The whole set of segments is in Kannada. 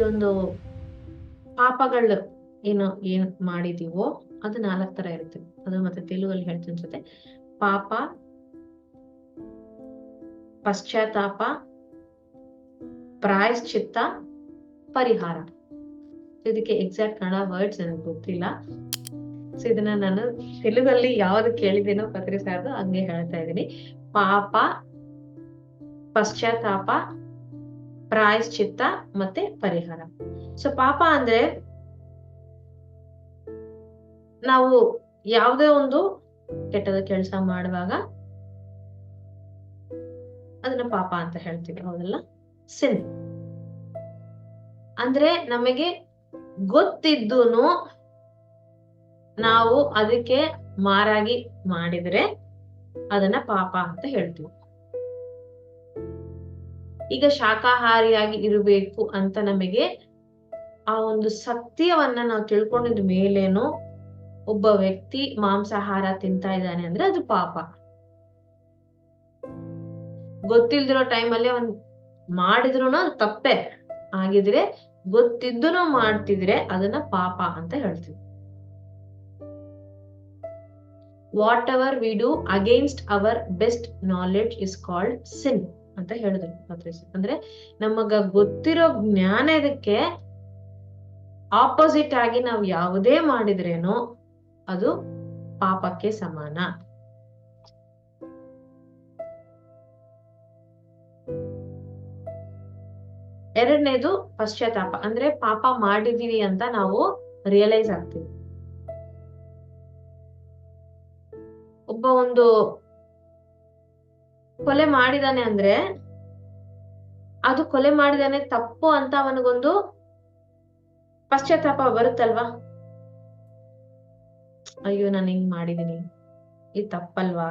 ಒಂದು ಪಾಪಗಳು ಏನು, ಏನ್ ಮಾಡಿದೀವೋ ಅದು ನಾಲ್ಕ್ ತರ ಇರುತ್ತೆ. ಅದು ಮತ್ತೆ ತೆಲುಗಲ್ಲಿ ಹೇಳ್ತೀನಿ ಅನ್ಸುತ್ತೆ ಪಾಪ, ಪಶ್ಚಾತ್ತಾಪ, ಪ್ರಾಯಶ್ಚಿತ್ತ, ಪರಿಹಾರ. ಇದಕ್ಕೆ ಎಕ್ಸಾಕ್ಟ್ ಕನ್ನಡ ವರ್ಡ್ಸ್ ನನಗೆ ಗೊತ್ತಿಲ್ಲ. ಸೊ ಇದನ್ನ ನಾನು ತೆಲುಗಲ್ಲಿ ಯಾವ್ದು ಕೇಳಿದೇನೋ ಪತ್ರಿ ಸಾರ್ದು ಹಂಗೆ ಹೇಳ್ತಾ ಇದ್ದೀನಿ. ಪಾಪ, ಪಶ್ಚಾತ್ತಾಪ ಪ್ರಾಯಶ್ಚಿತ್ತ ಮತ್ತೆ ಪರಿಹಾರ. ಸೊ ಪಾಪ ಅಂದ್ರೆ ನಾವು ಯಾವುದೇ ಒಂದು ಕೆಟ್ಟದ ಕೆಲಸ ಮಾಡುವಾಗ ಅದನ್ನ ಪಾಪ ಅಂತ ಹೇಳ್ತೀವಿ, ಹೌದಲ್ಲ? ಸಿನ್ ಅಂದ್ರೆ ನಮಗೆ ಗೊತ್ತಿದ್ದೂನು ನಾವು ಅದಕ್ಕೆ ಮಾರಾಗಿ ಮಾಡಿದ್ರೆ ಅದನ್ನ ಪಾಪ ಅಂತ ಹೇಳ್ತೀವಿ. ಈಗ ಶಾಖಾಹಾರಿಯಾಗಿ ಇರಬೇಕು ಅಂತ ನಮಗೆ ಆ ಒಂದು ಸತ್ಯವನ್ನ ನಾವು ತಿಳ್ಕೊಂಡಿದ ಮೇಲೇನು ಒಬ್ಬ ವ್ಯಕ್ತಿ ಮಾಂಸಾಹಾರ ತಿಂತಾ ಇದ್ದಾನೆ ಅಂದ್ರೆ ಅದು ಪಾಪ. ಗೊತ್ತಿಲ್ದಿರೋ ಟೈಮಲ್ಲೇ ಒಂದ್ ಮಾಡಿದ್ರು ಅದು ತಪ್ಪೆ. ಆಗಿದ್ರೆ ಗೊತ್ತಿದ್ದು ಮಾಡ್ತಿದ್ರೆ ಅದನ್ನ ಪಾಪ ಅಂತ ಹೇಳ್ತೀವಿ. Whatever we do against our best knowledge is called sin ಅಂತ ಹೇಳಿದ್ರು ಅಂದ್ರೆ ನಮಗ ಗೊತ್ತಿರೋ ಜ್ಞಾನ ಇದಕ್ಕೆ ಆಪೋಸಿಟ್ ಆಗಿ ನಾವು ಯಾವುದೇ ಮಾಡಿದ್ರೇನು ಅದು ಪಾಪಕ್ಕೆ ಸಮಾನ. ಎರಡನೇದು ಪಶ್ಚಾತ್ತಾಪ. ಅಂದ್ರೆ ಪಾಪ ಮಾಡಿದೀವಿ ಅಂತ ನಾವು ರಿಯಲೈಸ್ ಆಗ್ತೀವಿ. ಒಬ್ಬ ಒಂದು ಕೊಲೆ ಮಾಡಿದಾನೆ ಅಂದ್ರೆ ಅದು ಕೊಲೆ ಮಾಡಿದಾನೆ ತಪ್ಪು ಅಂತ ಅವನಿಗೊಂದು ಪಶ್ಚಾತ್ತಾಪ ಬರುತ್ತಲ್ವಾ? ಅಯ್ಯೋ, ನಾನು ಹಿಂಗ್ ಮಾಡಿದೀನಿ. ಇದು ತಪ್ಪಲ್ವಾ?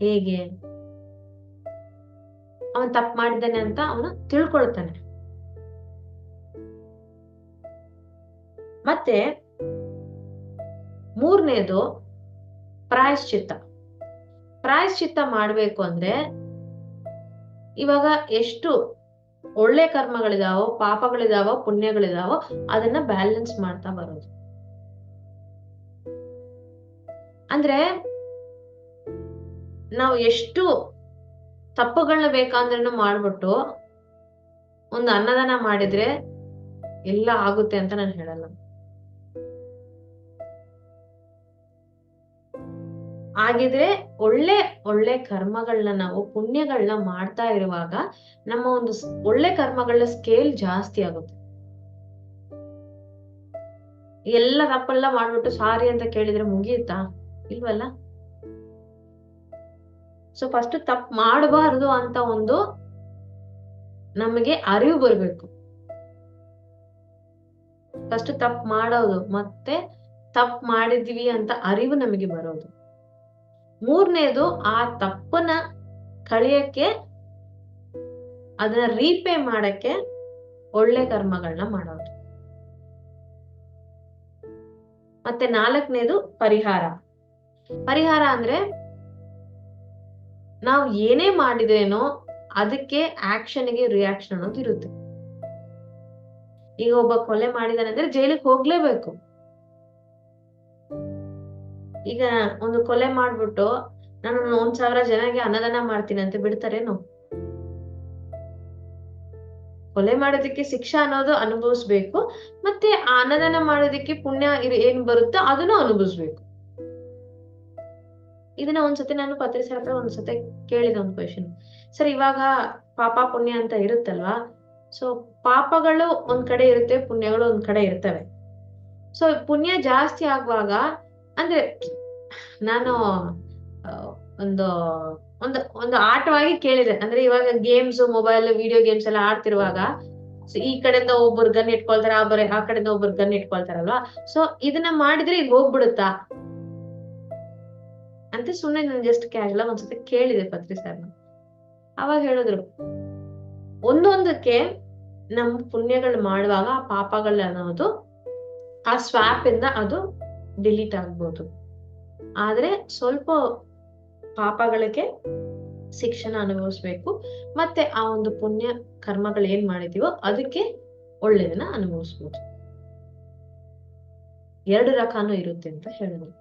ಹೇಗೆ? ಅವನ್ ತಪ್ಪು ಮಾಡಿದ್ದಾನೆ ಅಂತ ಅವನು ತಿಳ್ಕೊಳ್ತಾನೆ. ಮತ್ತೆ ಮೂರನೇದು ಪ್ರಾಯಶ್ಚಿತ್ತ. ಪ್ರಾಯಶ್ಚಿತ್ತ ಮಾಡ್ಬೇಕು ಅಂದ್ರೆ ಇವಾಗ ಎಷ್ಟು ಒಳ್ಳೆ ಕರ್ಮಗಳಿದಾವೋ, ಪಾಪಗಳಿದಾವೋ, ಪುಣ್ಯಗಳಿದಾವೋ ಅದನ್ನ ಬ್ಯಾಲೆನ್ಸ್ ಮಾಡ್ತಾ ಬರೋದು. ಅಂದ್ರೆ ನಾವು ಎಷ್ಟು ತಪ್ಪುಗಳನ್ನ ಬೇಕಂದ್ರೂ ಮಾಡ್ಬಿಟ್ಟು ಒಂದು ಅನ್ನದಾನ ಮಾಡಿದ್ರೆ ಎಲ್ಲ ಆಗುತ್ತೆ ಅಂತ ನಾನು ಹೇಳಲ್ಲ. ಆಗಿದ್ರೆ ಒಳ್ಳೆ ಒಳ್ಳೆ ಕರ್ಮಗಳನ್ನ ನಾವು ಪುಣ್ಯಗಳನ್ನ ಮಾಡ್ತಾ ಇರುವಾಗ ನಮ್ಮ ಒಂದು ಒಳ್ಳೆ ಕರ್ಮಗಳ ಸ್ಕೇಲ್ ಜಾಸ್ತಿ ಆಗುತ್ತೆ. ಎಲ್ಲ ತಪ್ಪೆಲ್ಲ ಮಾಡ್ಬಿಟ್ಟು ಸಾರಿ ಅಂತ ಕೇಳಿದ್ರೆ ಮುಗಿಯುತ್ತಾ? ಇಲ್ವಲ್ಲ? ಸೊ ಫಸ್ಟ್ ತಪ್ಪು ಮಾಡಬಾರದು ಅಂತ ಒಂದು ನಮಗೆ ಅರಿವು ಬರ್ಬೇಕು. ಫಸ್ಟ್ ತಪ್ಪು ಮಾಡೋದು ಮತ್ತೆ ತಪ್ಪು ಮಾಡಿದ್ವಿ ಅಂತ ಅರಿವು ನಮಗೆ ಬರೋದು. ಮೂರನೇದು ಆ ತಪ್ಪನ್ನ ಕಳಿಯಕ್ಕೆ, ಅದನ್ನ ರೀಪೇ ಮಾಡಕ್ಕೆ ಒಳ್ಳೆ ಕರ್ಮಗಳನ್ನ ಮಾಡೋದು. ಮತ್ತೆ ನಾಲ್ಕನೇದು ಪರಿಹಾರ. ಪರಿಹಾರ ಅಂದ್ರೆ ನಾವು ಏನೇ ಮಾಡಿದ್ರೇನೋ ಅದಕ್ಕೆ ಆಕ್ಷನ್ಗೆ ರಿಯಾಕ್ಷನ್ ಅನ್ನೋದು ಇರುತ್ತೆ. ಈಗ ಒಬ್ಬ ಕೊಲೆ ಮಾಡಿದಾನೆ ಅಂದ್ರೆ ಜೈಲಿಗೆ ಹೋಗ್ಲೇಬೇಕು. ಈಗ ಒಂದು ಕೊಲೆ ಮಾಡ್ಬಿಟ್ಟು ನಾನು ಒಂದ್ ಸಾವಿರ ಜನಕ್ಕೆ ಅನ್ನದಾನ ಮಾಡ್ತೀನಿ ಅಂತ ಬಿಡ್ತಾರೇನು? ಕೊಲೆ ಮಾಡೋದಕ್ಕೆ ಶಿಕ್ಷೆ ಅನ್ನೋದು ಅನುಭವಿಸ್ಬೇಕು, ಮತ್ತೆ ಆ ಅನ್ನದಾನ ಮಾಡೋದಕ್ಕೆ ಪುಣ್ಯ ಏನ್ ಬರುತ್ತೋ ಅದನ್ನು ಅನುಭವಿಸ್ಬೇಕು. ಇದನ್ನ ಒಂದ್ಸತಿ ನಾನು ಪತ್ರಿ ಹತ್ರ ಒಂದ್ಸತಿ ಕೇಳಿದ ಒಂದು ಕ್ವೆಶನ್ ಸರ್, ಇವಾಗ ಪಾಪ ಪುಣ್ಯ ಅಂತ ಇರುತ್ತಲ್ವಾ? ಸೊ ಪಾಪಗಳು ಒಂದ್ ಕಡೆ ಇರುತ್ತೆ, ಪುಣ್ಯಗಳು ಒಂದ್ ಕಡೆ ಇರ್ತವೆ. ಸೊ ಪುಣ್ಯ ಜಾಸ್ತಿ ಆಗುವಾಗ ಅಂದ್ರೆ ನಾನು ಒಂದು ಒಂದು ಒಂದು ಆಟವಾಗಿ ಕೇಳಿದೆ. ಅಂದ್ರೆ ಇವಾಗ ಗೇಮ್ಸ್ ಮೊಬೈಲ್ ವಿಡಿಯೋ ಗೇಮ್ಸ್ ಎಲ್ಲ ಆಡ್ತಿರುವಾಗ ಈ ಕಡೆಯಿಂದ ಒಬ್ಬರು ಗನ್ ಇಟ್ಕೊಳ್ತಾರೆ, ಆ ಬರ, ಆ ಕಡೆಯಿಂದ ಒಬ್ಬರು ಗನ್ ಇಟ್ಕೊಳ್ತಾರಲ್ವಾ? ಸೊ ಇದನ್ನ ಮಾಡಿದ್ರೆ ಈಗ ಹೋಗ್ಬಿಡುತ್ತಾ? ಅಂತ ಸುಮ್ಮನೆ ನಾನು ಜಸ್ಟ್ ಕ್ಯಾಶುವಲ್ ಒಂದ್ಸತಿ ಕೇಳಿದೆ ಪತ್ರಿ ಸರ್ ಅವಾಗ ಹೇಳಿದ್ರು, ಒಂದೊಂದಕ್ಕೆ ನಮ್ ಪುಣ್ಯಗಳು ಮಾಡುವಾಗ ಆ ಪಾಪಗಳು ಅನ್ನೋದು, ಆ ಸ್ವಾಪ್ ಇಂದ ಅದು ಡಿಲೀಟ್ ಆಗ್ಬೋದು. ಆದ್ರೆ ಸ್ವಲ್ಪ ಪಾಪಗಳಿಗೆ ಶಿಕ್ಷಣ ಅನುಭವಿಸ್ಬೇಕು. ಮತ್ತೆ ಆ ಒಂದು ಪುಣ್ಯ ಕರ್ಮಗಳು ಏನ್ ಮಾಡಿದೀವೋ ಅದಕ್ಕೆ ಒಳ್ಳೇದನ್ನ ಅನುಭವಿಸ್ಬೋದು. ಎರಡು ರಕಾನು ಇರುತ್ತೆ ಅಂತ ಹೇಳಿದ್ರು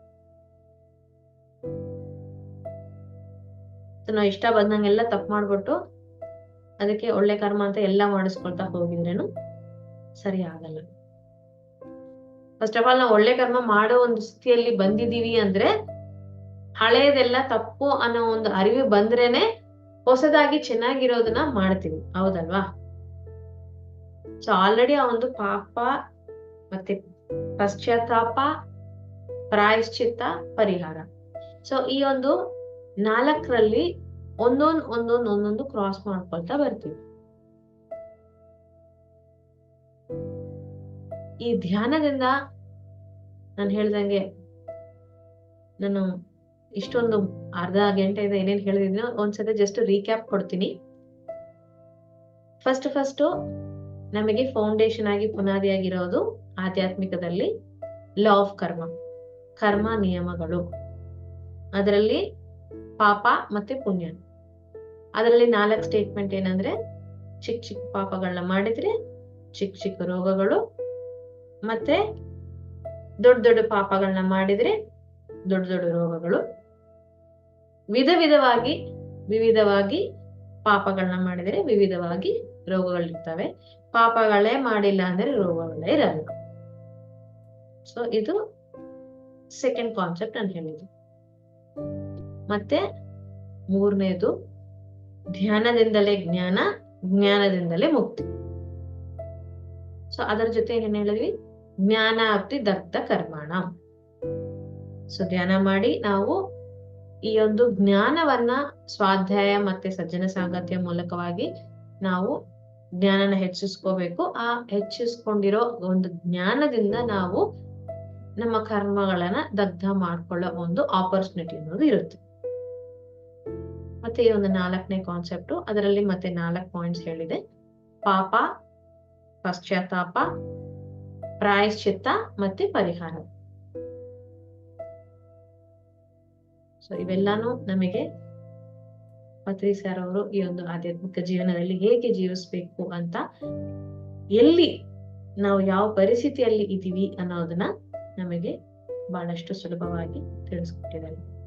ನಾವು ಇಷ್ಟ ಬಂದಂಗೆಲ್ಲ ತಪ್ಪು ಮಾಡ್ಬಿಟ್ಟು ಅದಕ್ಕೆ ಒಳ್ಳೆ ಕರ್ಮ ಅಂತ ಎಲ್ಲ ಮಾಡಿಸ್ಕೊಳ್ತಾ ಹೋಗಿದ್ರೇನು ಸರಿ ಆಗಲ್ಲ. ಫಸ್ಟ್ ಆಫ್ ಆಲ್ ನಾವು ಒಳ್ಳೆ ಕರ್ಮ ಮಾಡೋ ಒಂದು ಸ್ಥಿತಿಯಲ್ಲಿ ಬಂದಿದೀವಿ ಅಂದ್ರೆ ಹಳೆಯದೆಲ್ಲ ತಪ್ಪು ಅನ್ನೋ ಒಂದು ಅರಿವು ಬಂದ್ರೇನೆ ಹೊಸದಾಗಿ ಚೆನ್ನಾಗಿರೋದನ್ನ ಮಾಡ್ತೀವಿ. ಹೌದಲ್ವಾ? ಸೊ ಆಲ್ರೆಡಿ ಆ ಒಂದು ಪಾಪ ಮತ್ತೆ ಪಶ್ಚಾತ್ತಾಪ, ಪ್ರಾಯಶ್ಚಿತ್ತ, ಪರಿಹಾರ. ಸೊ ಈ ಒಂದು ನಾಲ್ಕರಲ್ಲಿ ಒಂದೊಂದ್ ಒಂದೊಂದ್ ಒಂದೊಂದು ಕ್ರಾಸ್ ಮಾಡ್ಕೊಳ್ತಾ ಬರ್ತೀವಿ. ಈ ಧ್ಯಾನದಿಂದ ನಾನು ಹೇಳ್ದಂಗೆ ನಾನು ಇಷ್ಟೊಂದು ಅರ್ಧ ಗಂಟೆ ಇದೆ ಏನೇನ್ ಹೇಳಿದಿನೋ ಒಂದ್ಸತಿ ಜಸ್ಟ್ ರೀಕ್ಯಾಪ್ ಕೊಡ್ತೀನಿ. ಫಸ್ಟ್ ಫಸ್ಟ್ ನಮಗೆ ಫೌಂಡೇಶನ್ ಆಗಿ ಪುನಾದಿಯಾಗಿರೋದು ಆಧ್ಯಾತ್ಮಿಕದಲ್ಲಿ ಲಾ ಆಫ್ ಕರ್ಮ ಕರ್ಮ ನಿಯಮಗಳು. ಅದರಲ್ಲಿ ಪಾಪ ಮತ್ತೆ ಪುಣ್ಯ. ಅದರಲ್ಲಿ ನಾಲ್ಕು ಸ್ಟೇಟ್ಮೆಂಟ್ ಏನಂದ್ರೆ ಚಿಕ್ಕ ಚಿಕ್ಕ ಪಾಪಗಳನ್ನ ಮಾಡಿದ್ರೆ ಚಿಕ್ಕ ಚಿಕ್ಕ ರೋಗಗಳು ಮತ್ತೆ ದೊಡ್ಡ ದೊಡ್ಡ ಪಾಪಗಳನ್ನ ಮಾಡಿದ್ರೆ ದೊಡ್ಡ ದೊಡ್ಡ ರೋಗಗಳು. ವಿಧ ವಿಧವಾಗಿ, ವಿವಿಧವಾಗಿ ಪಾಪಗಳನ್ನ ಮಾಡಿದರೆ ವಿವಿಧವಾಗಿ ರೋಗಗಳಿರ್ತವೆ. ಪಾಪಗಳೇ ಮಾಡಿಲ್ಲ ಅಂದ್ರೆ ರೋಗಗಳೇ ಇರಲ್ಲ. ಸೊ ಇದು ಸೆಕೆಂಡ್ ಕಾನ್ಸೆಪ್ಟ್ ನಾನು ಹೇಳಿದ್ದು. ಮತ್ತೆ ಮೂರನೇದು ಧ್ಯಾನದಿಂದಲೇ ಜ್ಞಾನ, ಜ್ಞಾನದಿಂದಲೇ ಮುಕ್ತಿ. ಸೊ ಅದರ ಜೊತೆ ಏನ್ ಹೇಳಿದ್ವಿ? ಜ್ಞಾನಾಪ್ತಿ ದಗ್ಧ ಕರ್ಮಾಣ. ಸೊ ಧ್ಯಾನ ಮಾಡಿ ನಾವು ಈ ಒಂದು ಜ್ಞಾನವನ್ನ ಸ್ವಾಧ್ಯಾಯ ಮತ್ತೆ ಸಜ್ಜನ ಸಾಂಗತ್ಯ ಮೂಲಕವಾಗಿ ನಾವು ಜ್ಞಾನನ ಹೆಚ್ಚಿಸ್ಕೋಬೇಕು. ಆ ಹೆಚ್ಚಿಸ್ಕೊಂಡಿರೋ ಒಂದು ಜ್ಞಾನದಿಂದ ನಾವು ನಮ್ಮ ಕರ್ಮಗಳನ್ನ ದಗ್ಧ ಮಾಡ್ಕೊಳ್ಳೋ ಒಂದು ಆಪರ್ಚುನಿಟಿ ಅನ್ನೋದು ಇರುತ್ತೆ. ಮತ್ತೆ ಈ ಒಂದು ನಾಲ್ಕನೇ ಕಾನ್ಸೆಪ್ಟ್ ಅದರಲ್ಲಿ ಮತ್ತೆ ನಾಲ್ಕು ಪಾಯಿಂಟ್ಸ್ ಹೇಳಿದೆ. ಪಾಪ, ಪಶ್ಚಾತ್ತಾಪ ಪ್ರಾಯಶ್ಚಿತ್ತ ಮತ್ತೆ ಪರಿಹಾರ. ಸೊ ಇವೆಲ್ಲಾನು ನಮಗೆ ಪತ್ರಿ ಸರ್ ಅವರು ಈ ಒಂದು ಆಧ್ಯಾತ್ಮಿಕ ಜೀವನದಲ್ಲಿ ಹೇಗೆ ಜೀವಿಸ್ಬೇಕು ಅಂತ ಎಲ್ಲಿ ನಾವು ಯಾವ ಪರಿಸ್ಥಿತಿಯಲ್ಲಿ ಇದ್ದೀವಿ ಅನ್ನೋದನ್ನ ನಮಗೆ ಬಹಳಷ್ಟು ಸುಲಭವಾಗಿ ತಿಳಿಸ್ಕೊಟ್ಟಿದ್ದಾರೆ.